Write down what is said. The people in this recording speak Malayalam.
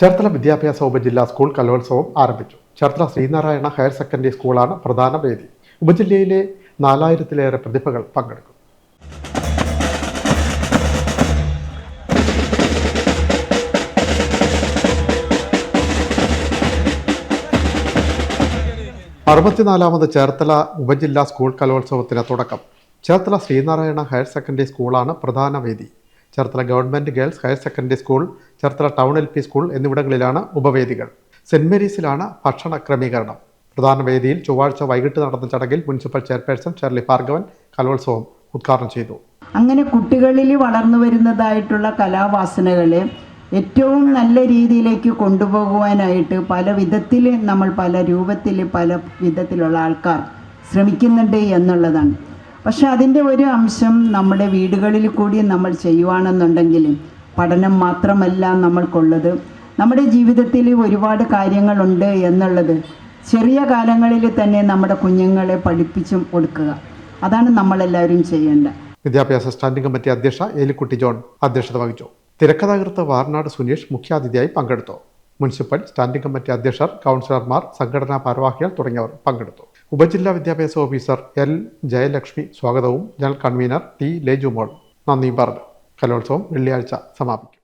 ചേർത്തല വിദ്യാഭ്യാസ ഉപജില്ലാ സ്കൂൾ കലോത്സവം ആരംഭിച്ചു. ചേർത്തല ശ്രീനാരായണ ഹയർ സെക്കൻഡറി സ്കൂളാണ് പ്രധാന വേദി. ഉപജില്ലയിലെ നാലായിരത്തിലേറെ പ്രതിഭകൾ പങ്കെടുക്കും. അറുപത്തിനാലാമത് ചേർത്തല ഉപജില്ലാ സ്കൂൾ കലോത്സവത്തിന് തുടക്കം. ചേർത്തല ശ്രീനാരായണ ഹയർ സെക്കൻഡറി സ്കൂളാണ് പ്രധാന വേദി. Cherthala government girls higher secondary school Cherthala town L P school എന്നിവിടങ്ങളിലാണ് ഉപവേദികൾ. സെന്റ് മേരീസിലാണ് ഭക്ഷണ ക്രമീകരണം. പ്രധാന വേദിയിൽ ചൊവ്വാഴ്ച വൈകിട്ട് നടന്ന ചടങ്ങിൽ മുനിസിപ്പൽ ചെയർപേഴ്സൺ ഷെർലി ഭാർഗവൻ കലോത്സവം ഉദ്ഘാടനം ചെയ്തു. അങ്ങനെ കുട്ടികളിൽ വളർന്നു വരുന്നതായിട്ടുള്ള കലാവാസനകളെ ഏറ്റവും നല്ല രീതിയിലേക്ക് കൊണ്ടുപോകുവാനായിട്ട് പല വിധത്തിൽ നമ്മൾ പല രൂപത്തിൽ പല വിധത്തിലുള്ള ആൾക്കാർ ശ്രമിക്കുന്നുണ്ട് എന്നുള്ളതാണ്. പക്ഷെ അതിന്റെ ഒരു അംശം നമ്മുടെ വീടുകളിൽ കൂടി നമ്മൾ ചെയ്യുവാണെന്നുണ്ടെങ്കിൽ പഠനം മാത്രമല്ല നമ്മൾക്കുള്ളത്. നമ്മുടെ ജീവിതത്തിൽ ഒരുപാട് കാര്യങ്ങളുണ്ട് എന്നുള്ളത് ചെറിയ കാലങ്ങളിൽ തന്നെ നമ്മുടെ കുഞ്ഞുങ്ങളെ പഠിപ്പിച്ചും കൊടുക്കുക. അതാണ് നമ്മളെല്ലാവരും ചെയ്യേണ്ടത്. വിദ്യാഭ്യാസ സ്റ്റാൻഡിംഗ് കമ്മിറ്റി അധ്യക്ഷ ഏലിക്കുട്ടി ജോൺ അധ്യക്ഷത വഹിച്ചു. തിരക്കഥാകൃത്ത് വാർനാട് സുനീഷ് മുഖ്യാതിഥിയായി പങ്കെടുത്തു. മുനിസിപ്പൽ സ്റ്റാൻഡിംഗ് കമ്മിറ്റി അധ്യക്ഷർ കൗൺസിലർമാർ സംഘടനാ ഭാരവാഹികൾ തുടങ്ങിയവർ പങ്കെടുത്തു. ഉപജില്ലാ വിദ്യാഭ്യാസ ഓഫീസർ എൽ. ജയലക്ഷ്മി സ്വാഗതവും. General convener T. ലേജുമോൾ നന്ദിയും പറഞ്ഞു. കലോത്സവം വെള്ളിയാഴ്ച സമാപിക്കും.